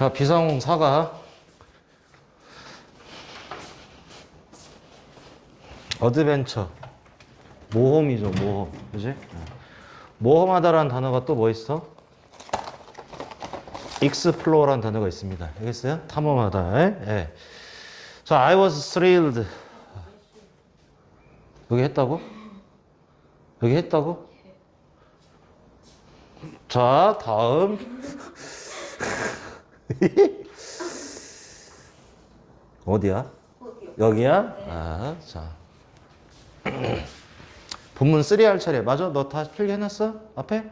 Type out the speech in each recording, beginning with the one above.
자, 비상용 사과. 어드벤처. 모험이죠, 모험. 그지? 모험하다라는 단어가 또 뭐 있어? 익스플로어라는 단어가 있습니다. 알겠어요? 탐험하다. 예? 예. 자, I was thrilled. 여기 했다고? 여기 했다고? 자, 다음. 어디야? 여기야? 아, 자. 본문 3할 차례. 맞아? 너 다 필기해놨어? 앞에?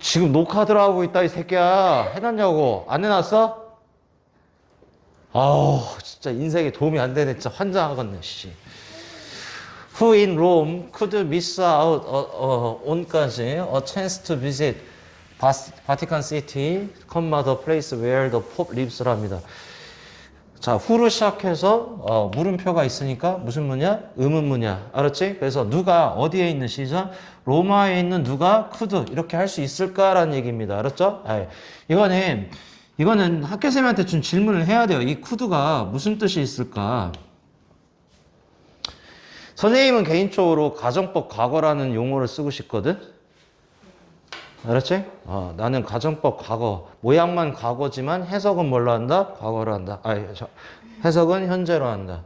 지금 녹화 들어가고 있다, 이 새끼야. 해놨냐고. 안 해놨어? 아우, 진짜 인생에 도움이 안 되네. 진짜 환장하겠네, 씨. Who in Rome could miss out uh, uh, on까지 a chance to visit Comma the place where the Pope lives랍니다. 자, who로 시작해서 어, 물음표가 있으니까 무슨 무냐? 의문무냐. 알았지? 그래서 누가 어디에 있는 시죠? 로마에 있는 누가 could 이렇게 할 수 있을까라는 얘기입니다. 알았죠? 아, 이거는 이거는 학교생한테 좀 질문을 해야 돼요. 이 could가 무슨 뜻이 있을까? 선생님은 개인적으로 가정법 과거라는 용어를 쓰고 싶거든. 알았지? 어, 나는 가정법 과거 모양만 과거지만 해석은 뭘로 한다? 과거로 한다. 아, 저, 해석은 현재로 한다.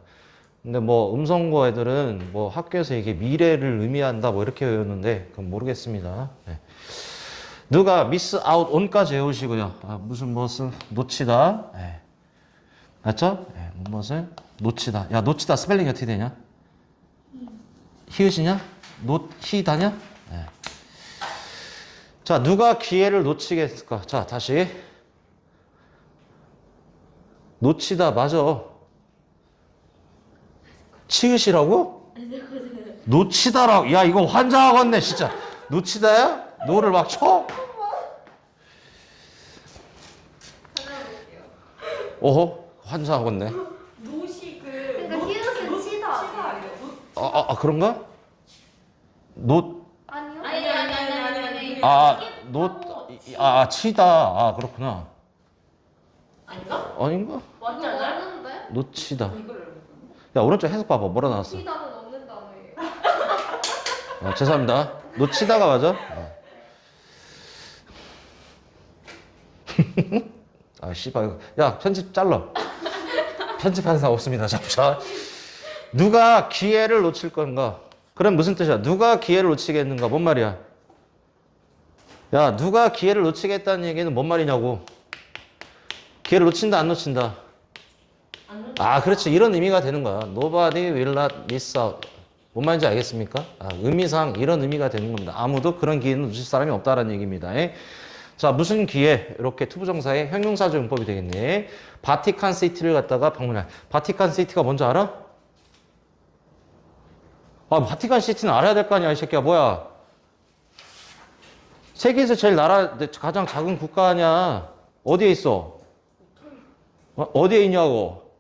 근데 뭐 음성고 애들은 뭐 학교에서 이게 미래를 의미한다 뭐 이렇게 외웠는데 그건 모르겠습니다. 네. 누가 미스 아웃 온까지 외우시고요. 아, 무슨 무엇을 놓치다. 네. 맞죠? 네, 무엇을 놓치다. 야 놓치다 스펠링이 어떻게 되냐? 히읗이냐? 놓, 히다냐? 네. 자, 누가 기회를 놓치겠을까? 자, 다시. 놓치다, 맞아. 치읓이라고? 놓치다라고. 야, 이거 환장하겠네, 진짜. 놓치다야? 노를 막 쳐? 오호, 환장하겠네. 노시 그 그러니까 노- 히읗은 치다. 치다 아니에요? 노- 아, 아, 아 그런가? 놓, 아니요? 아니 아니 아니 아니 아니 아, 놓, 아, 아, 치다. 아, 그렇구나. 아닌가? 아닌가? 맞지 않아요? 놓치다. 야, 오른쪽 해석 봐봐. 뭐라 나왔어? 치다는 없는 단어예요. 아, 죄송합니다. 놓치다가 맞아? 어. 아, 씨발. 이거. 야, 편집 잘라. 편집하는 사람 없습니다. 잠시만. 누가 기회를 놓칠 건가? 그럼 무슨 뜻이야? 누가 기회를 놓치겠는가? 뭔 말이야? 야, 누가 기회를 놓치겠다는 얘기는 뭔 말이냐고? 기회를 놓친다, 안 놓친다? 안 아, 그렇지. 이런 의미가 되는 거야. Nobody will not miss out. 뭔 말인지 알겠습니까? 아, 의미상 이런 의미가 되는 겁니다. 아무도 그런 기회는 놓칠 사람이 없다라는 얘기입니다. 예? 자, 무슨 기회? 이렇게 투부정사의 형용사적 용법이 되겠네. 바티칸 시티를 갖다가 방문할. 바티칸 시티가 뭔지 알아? 아, 바티칸 시티는 알아야 될 거 아니야, 이 새끼야. 뭐야? 세계에서 제일 나라, 가장 작은 국가 아니야. 어디에 있어? 어, 어디에 있냐고?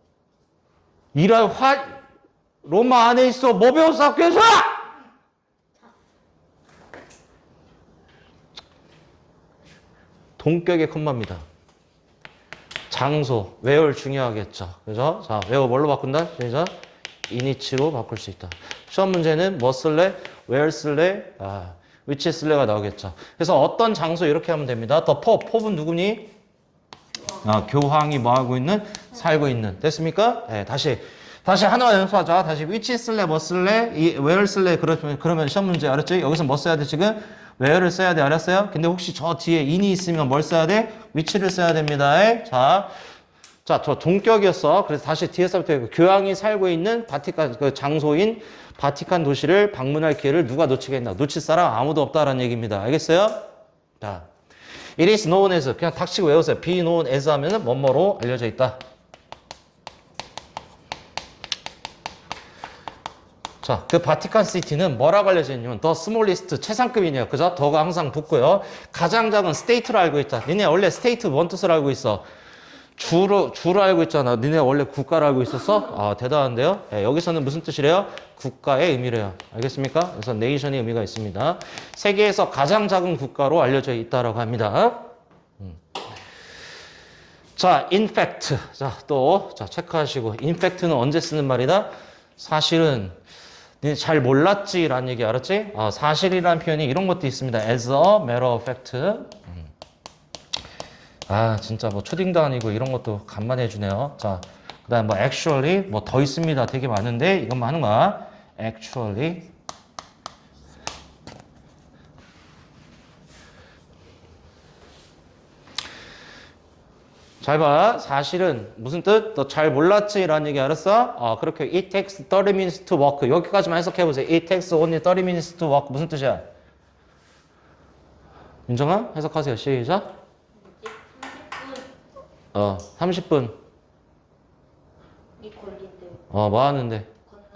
이랄 화 로마 안에 있어. 뭐 배웠어 학교에서? 동격의 콤마입니다. 장소 where 중요하겠죠. 그죠? 자 where 뭘로 바꾼다? 시작 이니치로 바꿀 수 있다. 시험 문제는 뭐 쓸래? where 쓸래? 아 which 쓸래가 나오겠죠 그래서 어떤 장소 이렇게 하면 됩니다 더 포, 포은 누구니 아, 교황이 뭐 하고 있는? 살고 있는. 됐습니까? 네, 다시. 다시 하나 연습하자. 다시 위치 쓸래, 뭐 쓸래, 이 where 쓸래, 그러면, 그러면 시험 문제 알았지? 여기서 뭐 써야 돼, 지금? where를 써야 돼, 알았어요? 근데 혹시 저 뒤에 in이 있으면 뭘 써야 돼? 위치를 써야 됩니다. 에? 자. 자, 저 동격이었어. 그래서 다시 뒤에서부터 그 교황이 살고 있는 바티칸, 그 장소인 바티칸 도시를 방문할 기회를 누가 놓치겠나? 놓칠 사람 아무도 없다라는 얘기입니다. 알겠어요? 자. It is known as 그냥 닥치고 외우세요. be known as 하면은 뭐뭐로 알려져 있다. 자, 그 바티칸 시티는 뭐라고 알려져 있냐면 더 스몰리스트 최상급이네요. 그죠? 더가 항상 붙고요. 가장 작은 스테이트로 알고 있다. 니네 원래 스테이트 뭔 뜻을 알고 있어? 주로 주로 알고 있잖아. 니네 원래 국가를 알고 있었어? 아, 대단한데요. 예, 여기서는 무슨 뜻이래요? 국가의 의미래요. 알겠습니까? 그래서 네이션의 의미가 있습니다. 세계에서 가장 작은 국가로 알려져 있다라고 합니다. 자, in fact. 자, 또, 자, 체크하시고. in fact는 언제 쓰는 말이다? 사실은, 니네 잘 몰랐지 라는 얘기 알았지? 아, 사실이라는 표현이 이런 것도 있습니다. as a matter of fact. 음. 아, 진짜 뭐 초딩도 아니고 이런 것도 간만에 해주네요. 자, 그 다음 뭐 actually, 뭐 더 있습니다. 되게 많은데 이것만 하는 거야. actually. 잘 봐. 사실은 무슨 뜻? 너 잘 몰랐지? 라는 얘기 알았어? 어, 그렇게 it takes 30 minutes to walk. 여기까지만 해석해 보세요. it takes only 30 minutes to walk. 무슨 뜻이야? 윤정아? 해석하세요. 시작. 어, 30분. 이 걸릴 때 어, 뭐 하는데?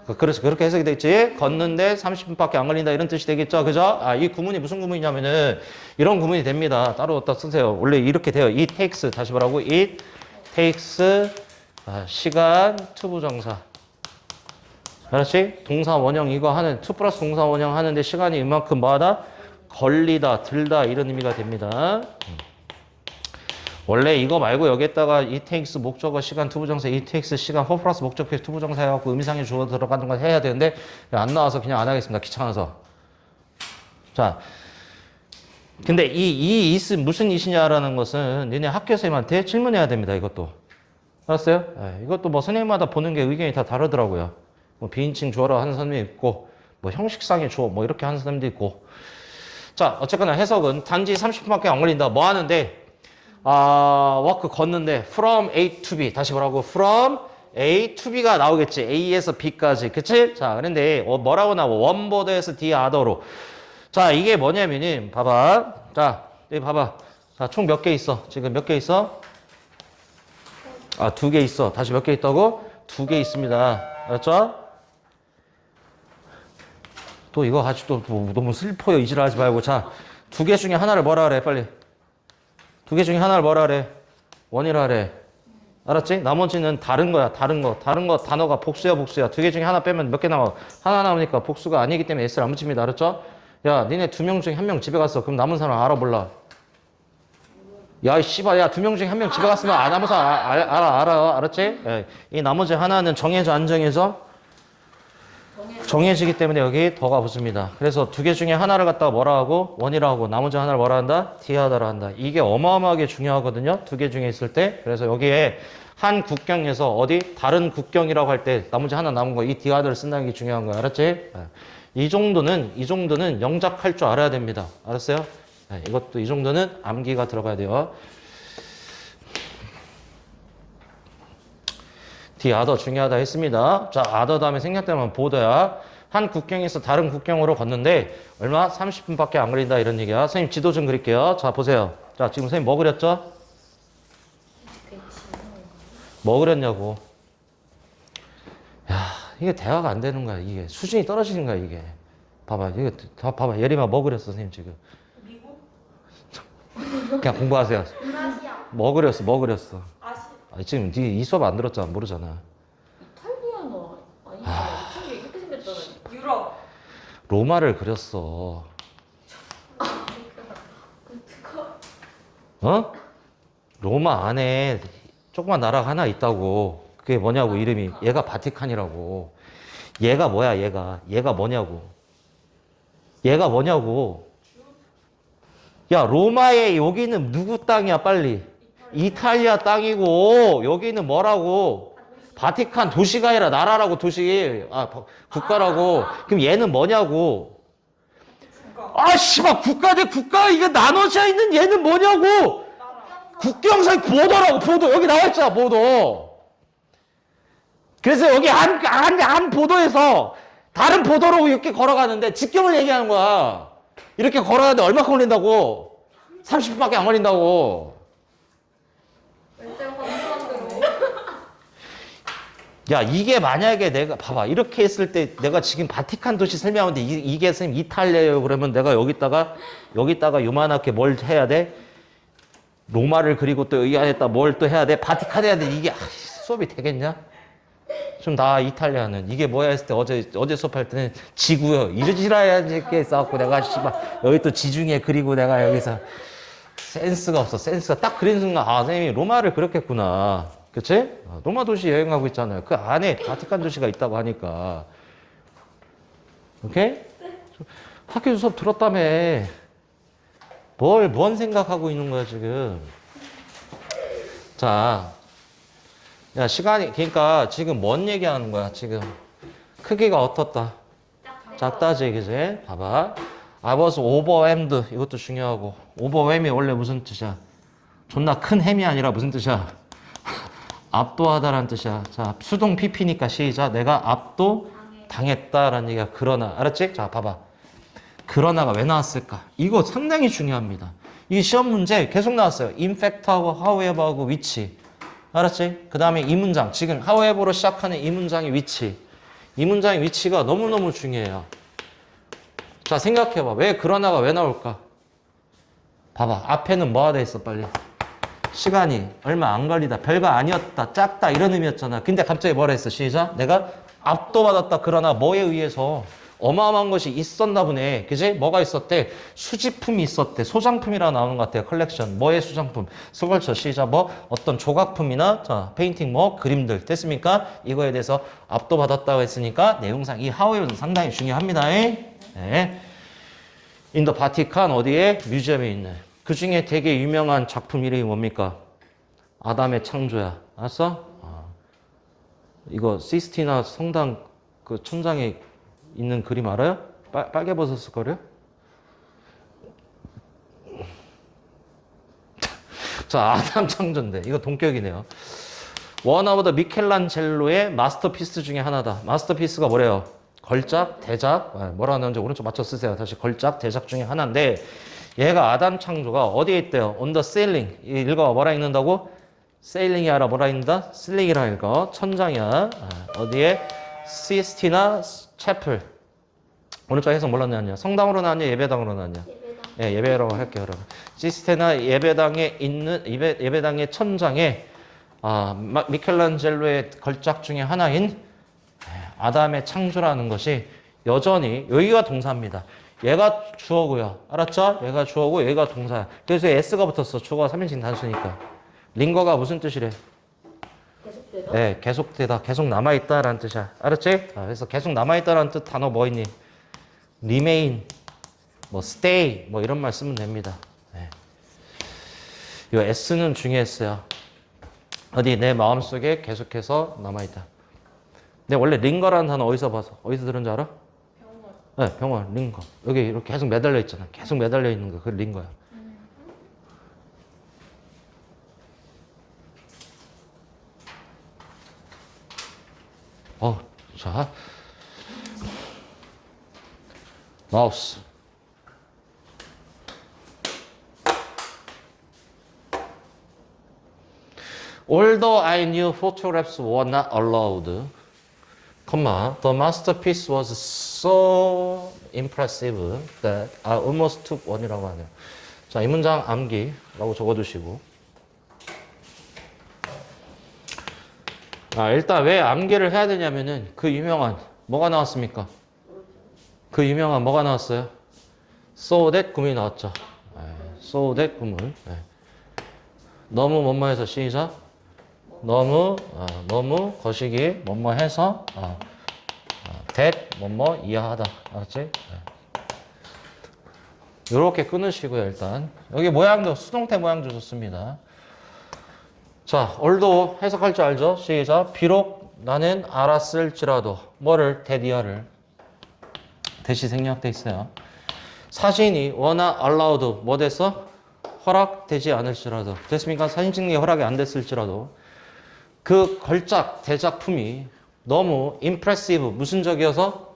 그- 그래서 그렇게 해석이 되겠지? 걷는데 30분밖에 안 걸린다 이런 뜻이 되겠죠? 그죠? 아, 이 구문이 무슨 구문이냐면은 이런 구문이 됩니다. 따로 갖다 쓰세요. 원래 이렇게 돼요. it takes 다시 뭐라고? it takes 아, 시간 투부정사. 그렇지? 동사 원형 이거 하는 투 플러스 동사 원형 하는데 시간이 이만큼 뭐하다? 걸리다, 들다 이런 의미가 됩니다. 음. 원래 이거 말고 여기에다가 takes 목적어 시간 투부정사 takes 시간 for 플러스 목적표 투부정사 해갖고 의미상의 주어 들어가는 걸 해야 되는데 안 나와서 그냥 안 하겠습니다. 귀찮아서. 자, 근데 이, 이 is 무슨 is냐라는 것은 니네 학교 선생님한테 질문해야 됩니다. 이것도. 알았어요? 예, 이것도 뭐 선생님마다 보는 게 의견이 다 다르더라고요. 뭐 비인칭 주어로 하는 선생님이 있고 뭐 형식상의 주어 뭐 이렇게 하는 사람도 있고 자 어쨌거나 해석은 단지 30분밖에 안 걸린다. 뭐 하는데 아, 워크 걷는데 from A to B. 다시 뭐라고? from A to B가 나오겠지. A에서 B까지. 그치? 자 그런데 어, 뭐라고 나와? 원보드에서 D 아더로. 자 이게 뭐냐면은 봐봐. 자 여기 봐봐. 자 총 몇 개 있어? 지금 몇 개 있어? 아 두 개 있어. 다시 몇 개 있다고? 두 개 있습니다. 알았죠? 또 이거 아직도 뭐 너무 슬퍼요. 이질하지 말고. 자 두 개 중에 하나를 뭐라 그래? 빨리 두 개 중에 하나를 뭐라 그래? 원이라 그래. 알았지? 나머지는 다른 거야. 다른 거. 다른 거 단어가 복수야, 복수야. 두 개 중에 하나 빼면 몇개 나와? 하나 나오니까 복수가 아니기 때문에 S를 안 붙입니다. 알았죠? 야, 니네 두 명 중에 한 명 집에 갔어. 그럼 남은 사람 알아 몰라? 야, 이 씨발, 야, 두 명 중에 한 명 집에 갔으면 안 사람 아- 알- 알아, 알아. 알았지? 예. 이 나머지 하나는 정해져, 안 정해져? 정해 정해지기 때문에 여기 더가 붙습니다. 그래서 두 개 중에 하나를 갖다가 뭐라 하고 원이라 하고 나머지 하나를 뭐라 한다? 디하다라 한다. 이게 어마어마하게 중요하거든요. 두 개 중에 있을 때. 그래서 여기에 한 국경에서 어디 다른 국경이라고 할 때 나머지 하나 남은 거 이 디하다를 쓴다는 게 중요한 거야. 알았지? 예. 이 정도는 이 정도는 영작할 줄 알아야 됩니다. 알았어요? 예, 이것도 이 정도는 암기가 들어가야 돼요. 디 아더 중요하다 했습니다. 자, 아더 다음에 생략되면 보더야. 한 국경에서 다른 국경으로 걷는데 얼마? 30분밖에 안 걸린다 이런 얘기야. 선생님 지도 좀 그릴게요. 자, 보세요. 자, 지금 선생님 뭐 그렸죠? 뭐 그렸냐고. 야, 이게 대화가 안 되는 거야. 이게 수준이 떨어지는 거야, 이게. 봐봐. 이거 다 봐봐. 예림아 뭐 그렸어, 선생님 지금? 미국 그냥 공부하세요. 아시아 뭐 그렸어? 뭐 그렸어? 아시 아 니, 지금 네 이 수업 안 들었잖아. 모르잖아. 이탈리아노 아니야 이탈리아 이렇게 생겼잖아요 유럽 로마를 그렸어. 그거 어? 로마 안에 조그만 나라가 하나 있다고. 그게 뭐냐고, 이름이. 얘가 바티칸이라고. 얘가 뭐야, 얘가. 얘가 뭐냐고. 얘가 뭐냐고. 야, 로마에 여기는 누구 땅이야, 빨리. 이탈리아 땅이고, 여기는 뭐라고. 바티칸 도시가 아니라 나라라고, 도시. 아, 바- 국가라고. 그럼 얘는 뭐냐고. 아, 씨발, 국가 대 국가, 이게 나눠져 있는 얘는 뭐냐고! 국경상 보도라고, 보도. 여기 나와 있잖아, 보도. 그래서 여기 한, 한, 한 보도에서 다른 보도로 이렇게 걸어가는데 직경을 얘기하는 거야. 이렇게 걸어가는데 얼마 걸린다고? 30분밖에 안 걸린다고. 왼쪽 한번으로 야, 이게 만약에 내가, 봐봐. 이렇게 했을 때 내가 지금 바티칸 도시 설명하는데 이, 이게 선생님 이탈리아예요. 그러면 내가 여기다가, 여기다가 요만하게 뭘 해야 돼? 로마를 그리고 또이 안에다 뭘 또 해야 돼? 바티칸 해야 돼. 이게 아, 수업이 되겠냐? 좀 나 이탈리아는 이게 뭐야 했을 때 어제 어제 수업할 때는 지구요 이러지라야지 이렇게 싸웠고 내가 씨발 여기 또 지중해 그리고 내가 여기서 센스가 없어. 센스가 딱 그린 순간 아 선생님이 로마를 그렸겠구나. 그치? 아, 로마 도시 여행하고 있잖아요. 그 안에 바티칸 도시가 있다고 하니까. 오케이? 학교 수업 들었다며. 뭘, 뭔 생각하고 있는 거야, 지금. 자. 야, 시간이, 그러니까 지금 뭔 얘기하는 거야, 지금. 크기가 어떻다. 작다지, 그지? 봐봐. I was overwhelmed. 이것도 중요하고. overwhelm이 원래 무슨 뜻이야? 존나 큰 햄이 아니라 무슨 뜻이야? 압도하다라는 뜻이야. 자, 수동 PP니까 시작. 내가 압도 당했다라는 얘기가 그러나. 알았지? 자, 봐봐. 그러나가 왜 나왔을까? 이거 상당히 중요합니다. 이 시험 문제 계속 나왔어요. 인팩트하고 however하고 위치. 알았지? 그 다음에 이 문장. 지금 however로 시작하는 이 문장의 위치. 이 문장의 위치가 너무너무 중요해요. 자, 생각해봐. 왜 그러나가 왜 나올까? 봐봐. 앞에는 뭐가 돼 있어, 빨리. 시간이 얼마 안 걸리다. 별거 아니었다. 작다. 이런 의미였잖아. 근데 갑자기 뭐라 했어? 시작. 내가 압도받았다. 그러나 뭐에 의해서 어마어마한 것이 있었나 보네. 그지? 뭐가 있었대? 수집품이 있었대. 소장품이라 나오는 것 같아요. 컬렉션. 뭐의 수장품? 스컬처 시작. 뭐 어떤 조각품이나 자, 페인팅 뭐 그림들. 됐습니까? 이거에 대해서 압도받았다고 했으니까 내용상 이 하우에도 상당히 중요합니다. 네. 인더 바티칸 어디에? 뮤지엄에 있는. 그 중에 되게 유명한 작품 이름이 뭡니까? 아담의 창조야. 알았어? 아. 이거 시스티나 성당 그 천장에 있는 그림 알아요? 빨, 빨개 벗었을 거요? 자, 아담 창조인데 이거 동격이네요. 원아보다 미켈란젤로의 마스터피스 중에 하나다. 마스터피스가 뭐래요? 걸작, 대작, 아, 뭐라 하는지 오른쪽 맞춰 쓰세요. 다시 걸작, 대작 중에 하나인데 얘가 아담 창조가 어디에 있대요? On the ceiling. 이 읽어 뭐라 읽는다고? 세일링이 아니라 뭐라 읽는다? 슬링이라 읽어. 천장이야. 아, 어디에? 시스티나 채플. 오른쪽 해석 뭘로 나왔냐? 성당으로 나왔냐? 예배당으로 나왔냐? 예배당. 예, 예배라고 할게요, 여러분. 시스테나 예배당에 있는 예배, 예배당의 천장에 아, 마- 미켈란젤로의 걸작 중에 하나인 예, 아담의 창조라는 것이 여전히 여기가 동사입니다. 얘가 주어고요. 알았죠? 얘가 주어고 얘가 동사야. 그래서 s가 붙었어. 주어가 3인칭 단수니까. 링거가 무슨 뜻이래? 계속되다. 네, 계속되다, 계속 남아있다라는 뜻이야. 알았지? 아, 그래서 계속 남아있다라는 뜻 단어 뭐 있니? remain, 뭐 stay, 뭐 이런 말 쓰면 됩니다. 네. 이 s는 중요했어요. 어디 내 마음속에 계속해서 남아있다. 근데 원래 링거라는 단어 어디서 봐서 어디서 들은 줄 알아? 네, 병원 링거. 여기 이렇게 계속 매달려 있잖아. 계속 매달려 있는 거, 그 링거야. 어, 자. 마우스. Although I knew photographs were not allowed, comma, the masterpiece was so impressive that I almost took one이라고 하네요. 자, 이 문장 암기라고 적어두시고. 아, 일단 왜 암기를 해야 되냐면은 그 유명한 뭐가 나왔습니까? 그 유명한 뭐가 나왔어요? So that 구문이 나왔죠. 네, so that 구문. 네. 너무 뭐뭐해서 시작. 너무 어, 너무 거시기 뭐뭐 해서 어, 어, that 뭐뭐 이해하다. 알았지? 이렇게 끊으시고요 일단 여기 모양도 수동태 모양도 좋습니다. 자, 얼도 해석할 줄 알죠? 시작. 비록 나는 알았을지라도 뭐를 대디어를 대시 생략돼 있어요. 사진이 워낙 allowed 뭐 됐어? 허락되지 않을지라도 됐습니까? 사진 찍는 게 허락이 안 됐을지라도 그 걸작 대작품이 너무 impressive 무슨적이어서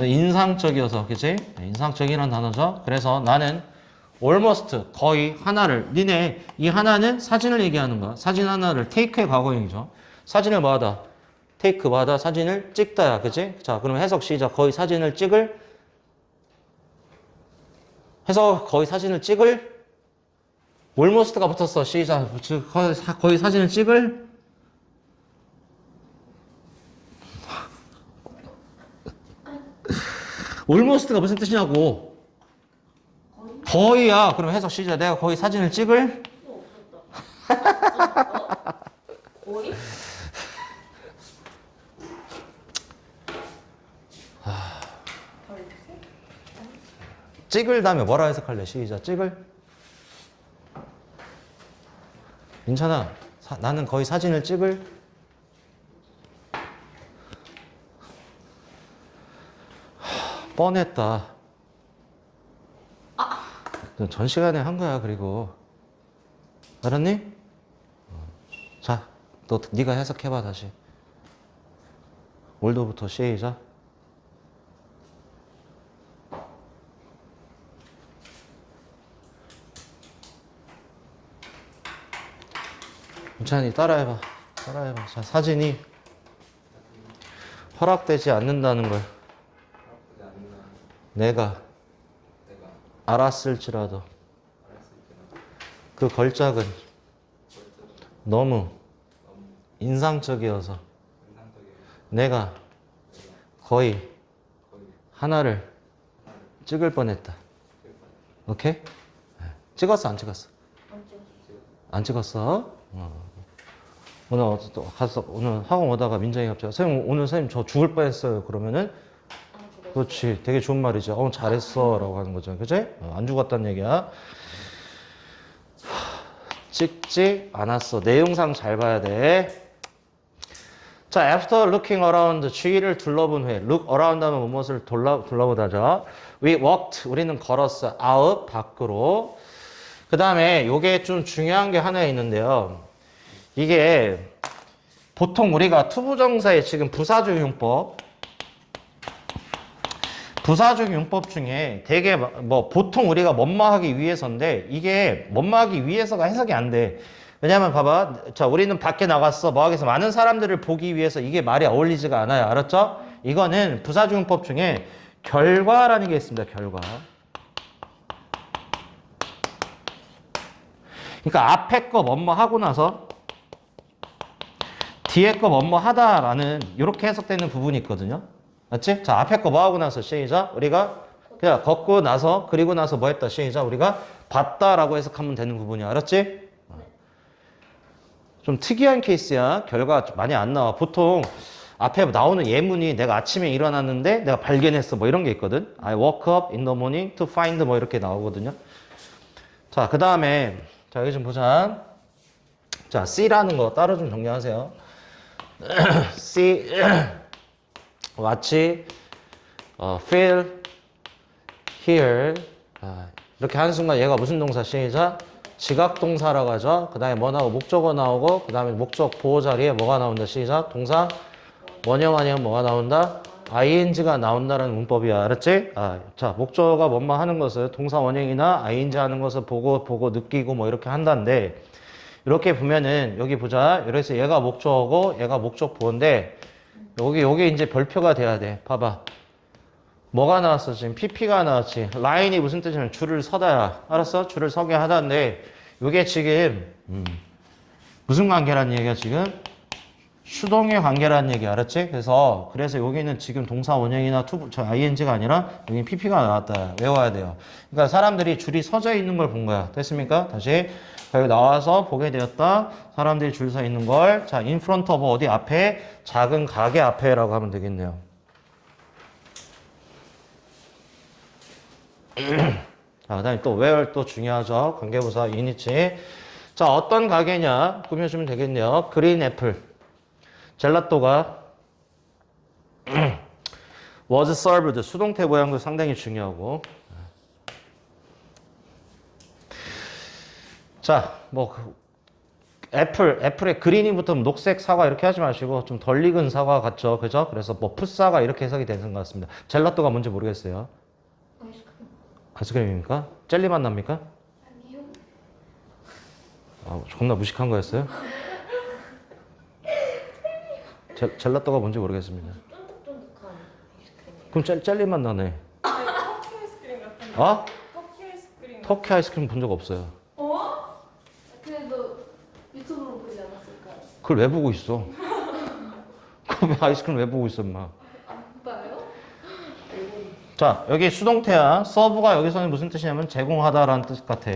인상적이어서 그치? 인상적이라는 단어죠. 그래서 나는 almost 거의 하나를 니네 이 하나는 사진을 얘기하는 거야. 사진 하나를 테이크의 과거형이죠. 사진을 뭐하다? 테이크 받아 사진을 찍다야. 그치? 자, 그럼 해석 시작. 거의 사진을 찍을 해석 거의 사진을 찍을 almost가 붙었어. 시작. 즉, 거의, 사- 사진을 찍을 almost가 무슨 뜻이냐고. 거의야. 그럼 해석 시작. 내가 거의 사진을 찍을? 어? 오이? 찍을 다음에 뭐라 해석할래? 시작. 찍을? 괜찮아. 사- 나는 거의 사진을 찍을? 하, 뻔했다. 너전 시간에 한 거야. 그리고 알았니? 어. 자, 너 네가 해석해봐 다시. 올도부터 시작. 괜찮니? 따라해봐. 따라해봐. 자, 사진이 허락되지 않는다는 걸 내가 알았을지라도 그 걸작은 너무 인상적이어서 내가 거의 하나를 찍을 뻔했다. 오케이? 네. 찍었어, 안 찍었어? 안 찍었어. 안 찍었어? 어. 오늘 가서 오늘 학원 오다가 민정이 갑자기 선생님 오늘 선생님 저 죽을 뻔했어요. 그러면은. 그렇지 되게 좋은 말이죠. 어 잘했어 라고 하는 거죠. 그지? 어, 안 죽었다는 얘기야. 하, 찍지 않았어. 내용상 잘 봐야 돼. 자, after looking around, 주위를 둘러본 후에, look around 하면 무엇을 둘러, 둘러보다죠. We walked, 우리는 걸었어. out, 밖으로. 그 다음에 요게 좀 중요한 게 하나 있는데요. 이게 보통 우리가 투부정사의 지금 부사적 용법, 부사적 용법 중에 되게 뭐 보통 우리가 뭐뭐하기 위해서인데 이게 뭐뭐하기 위해서가 해석이 안 돼. 왜냐면 봐봐. 자, 우리는 밖에 나갔어. 뭐 위해서 많은 사람들을 보기 위해서 이게 말이 어울리지가 않아요. 알았죠? 이거는 부사적 용법 중에 결과라는 게 있습니다. 결과. 그러니까 앞에 거 뭐뭐 하고 나서 뒤에 거 뭐뭐 하다라는 이렇게 해석되는 부분이 있거든요. 맞지? 자, 앞에 거 뭐 하고 나서 시작. 우리가 그냥 걷고 나서 그리고 나서 뭐 했다 시작. 우리가 봤다라고 해석하면 되는 부분이야. 알았지? 좀 특이한 케이스야. 결과 좀 많이 안 나와. 보통 앞에 나오는 예문이 내가 아침에 일어났는데 내가 발견했어. 뭐 이런 게 있거든. I woke up in the morning to find 뭐 이렇게 나오거든요. 자, 그 다음에 자, 여기 좀 보자. 자, C라는 거 따로 좀 정리하세요. C watch, 어, feel, hear. 아, 이렇게 하는 순간 얘가 무슨 동사 시작? 지각 동사라고 하죠. 그 다음에 뭐 나오고 목적어 나오고 그 다음에 목적 보호 자리에 뭐가 나온다 시작? 동사 원형 아니면 뭐가 나온다? ing가 나온다는 문법이야. 알았지? 아, 자, 목적어가 뭐뭐 하는 것을 동사 원형이나 ing 하는 것을 보고 보고 느끼고 뭐 이렇게 한다는데 이렇게 보면은 여기 보자. 그래서 얘가 목적어고 얘가 목적 보호인데 여기 여기 이제 별표가 돼야 돼. 봐봐. 뭐가 나왔어 지금 PP가 나왔지. 라인이 무슨 뜻이냐면 줄을 서다야. 알았어? 줄을 서게 하다인데 이게 지금 음, 무슨 관계란 얘기야 지금? 수동의 관계라는 얘기 알았지? 그래서 그래서 여기는 지금 동사 원형이나 투, 저 ing가 아니라 여기 pp가 나왔다. 외워야 돼요. 그러니까 사람들이 줄이 서져 있는 걸 본 거야. 됐습니까? 다시 여기 나와서 보게 되었다. 사람들이 줄 서 있는 걸 자, in front 어디 앞에 작은 가게 앞에라고 하면 되겠네요. 자, 그다음에 또 where 또 중요하죠. 관계부사 in이지. 자, 어떤 가게냐 꾸며주면 되겠네요. 그린 애플. 젤라또가 was served. 수동태 모양도 상당히 중요하고. 자뭐 그 애플 애플의 그린이 붙으면 녹색 사과 이렇게 하지 마시고 좀 덜 익은 사과 같죠? 그죠? 그래서 뭐 풋사과 이렇게 해석이 되는 것 같습니다. 젤라또가 뭔지 모르겠어요. 아이스크림. 아이스크림입니까? 젤리 맛 납니까? 아니요. 아, 존나 무식한 거였어요 젤, 젤라또가 뭔지 모르겠습니다 쫀득쫀득한 아이스크림. 그럼 젤, 젤리 맛 나네 터키 아이스크림 같은 어? 터키 아이스크림 터키 아이스크림 본 적 없어요. 어? 그래도 유튜브로 보지 않았을까요? 그걸 왜 보고 있어? 그럼 왜 아이스크림 왜 보고 있어, 엄마? 안 봐요? 자, 여기 수동태야. 서브가 여기서는 무슨 뜻이냐면 제공하다라는 뜻 같아.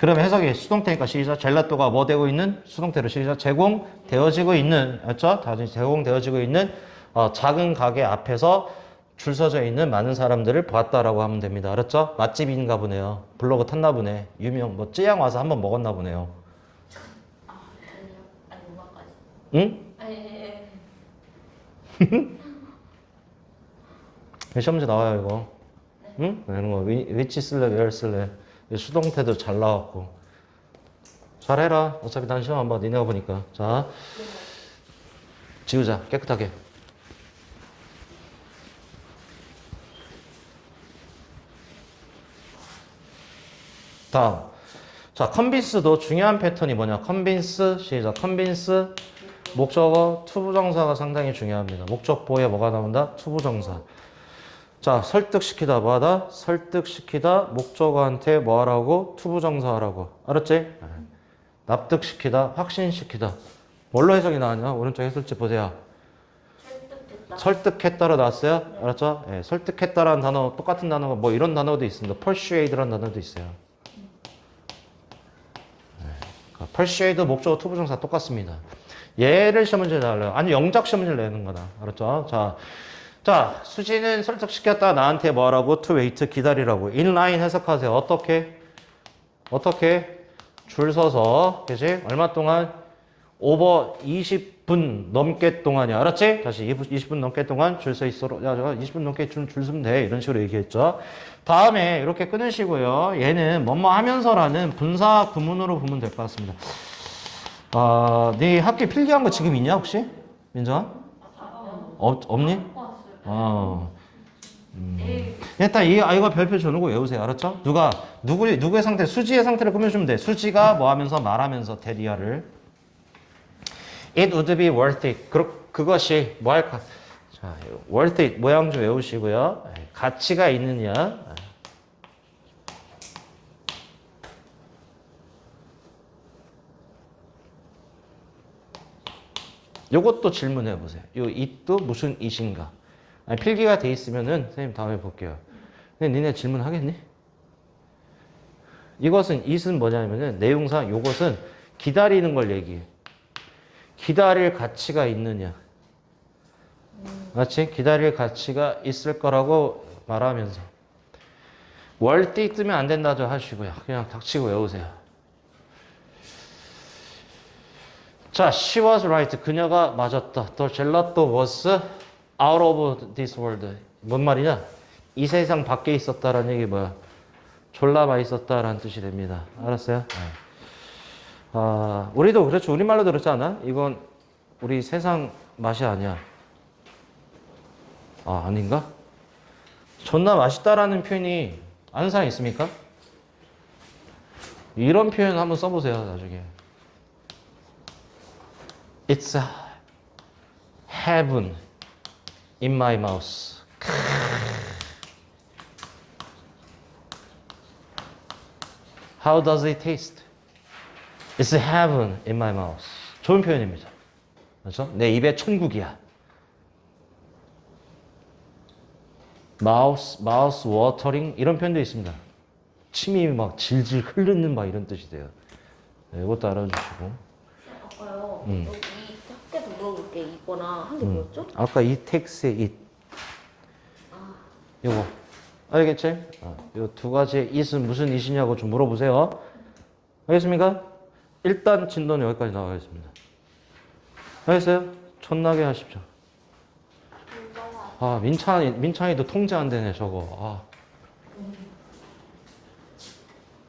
음, 그러면 해석이 수동태니까 시작. 젤라또가 뭐 되고 있는? 수동태로 시작. 제공되어지고 있는, 맞죠? 다시 제공되어지고 있는 어, 작은 가게 앞에서 줄 서져 있는 많은 사람들을 봤다라고 하면 됩니다. 알았죠? 맛집인가 보네요. 블로그 탔나 보네. 유명, 뭐, 쯔양 와서 한번 먹었나 보네요. 응? 아니 아니, 아니. 시험 문제 나와요, 이거. 응? 이런 거, 위, 위치 쓸래, 웨어 쓸래. 수동태도 잘 나왔고. 잘해라. 어차피 난 시험 안 봐. 니네가 보니까. 자. 지우자. 깨끗하게. 다음. 자, 컨빈스도 중요한 패턴이 뭐냐? 컨빈스, 시작. 컨빈스, 목적어, 투부정사가 상당히 중요합니다. 목적보에 뭐가 나온다? 투부정사. 자, 설득시키다 뭐하다? 설득시키다 목적어한테 뭐 하라고? 투부정사 하라고. 알았지? 네. 납득시키다, 확신시키다. 뭘로 해석이 나왔냐? 오른쪽 해설지 보세요. 설득됐다 설득했다로 나왔어요? 알았죠? 예, 설득했다라는 단어, 똑같은 단어가 뭐 이런 단어도 있습니다. persuade라는 단어도 있어요. 예, 그러니까 persuade 목적어 투부정사 똑같습니다. 얘를 시험 문제 달라요. 아니 영작 시험 문제를 내는 거다. 알았죠? 자, 자 수지는 설득시켰다 나한테 뭐라고? to wait 기다리라고. inline 해석하세요. 어떻게? 어떻게? 줄 서서 그지? 얼마 동안? 오버 20분 넘게 동안이야. 알았지? 다시 20분 넘게 동안 줄 서 있도록. 야, 저 20분 넘게 줄, 줄 서면 돼. 이런 식으로 얘기했죠. 다음에 이렇게 끊으시고요. 얘는 뭐뭐 하면서라는 분사 구문으로 보면 될 것 같습니다. 아, 네 학교 필기한 거 지금 있냐, 혹시? 민정아? 없, 없니? 에이 일단 이 아이가 별표 줘놓고 외우세요. 알았죠? 누가 누구 누구의 상태, 수지의 상태를 꾸며주면 돼. 수지가 뭐 하면서 말하면서 대리아를 It would be worth it. 그, 그것이 뭐 할까? 자, worth it 모양 좀 외우시고요. 가치가 있느냐? 요것도 질문해 보세요. 요 it도 무슨 it인가? 아니, 필기가 돼 있으면은 선생님 다음에 볼게요. 근데 니네 질문 하겠니? 이것은 it은 뭐냐면은 내용상 요것은 기다리는 걸 얘기해. 기다릴 가치가 있느냐? 맞지? 기다릴 가치가 있을 거라고 말하면서 월띠 뜨면 안 된다죠 하시고요. 그냥 닥치고 외우세요. 자, she was right. 그녀가 맞았다. The gelato was out of this world. 뭔 말이냐? 이 세상 밖에 있었다라는 얘기 뭐야? 졸라 맛있었다라는 뜻이 됩니다. 알았어요? 네. 아, 우리도 그렇죠. 우리말로 들었지 않아? 이건 우리 세상 맛이 아니야. 아, 아닌가? 존나 맛있다라는 표현이 아는 사람 있습니까? 이런 표현 한번 써보세요, 나중에. It's heaven in my mouth. How does it taste? It's heaven in my mouth. 좋은 표현입니다. 그렇죠? 내 입에 천국이야. mouth, mouth watering 이런 표현도 있습니다. 침이 막 질질 흐르는 막 이런 뜻이 돼요. 네, 이것도 알아주시고. 음. 이거랑 한개 음. 뭐였죠? 아까 이 텍스의 이아 요거 알겠지? 요두 가지의 it은 무슨 it이냐고 좀 물어보세요. 알겠습니까? 일단 진도는 여기까지 나가겠습니다. 알겠어요? 촌나게 하십시오. 아 민찬이 민찬이도 통제 안 되네 저거. 아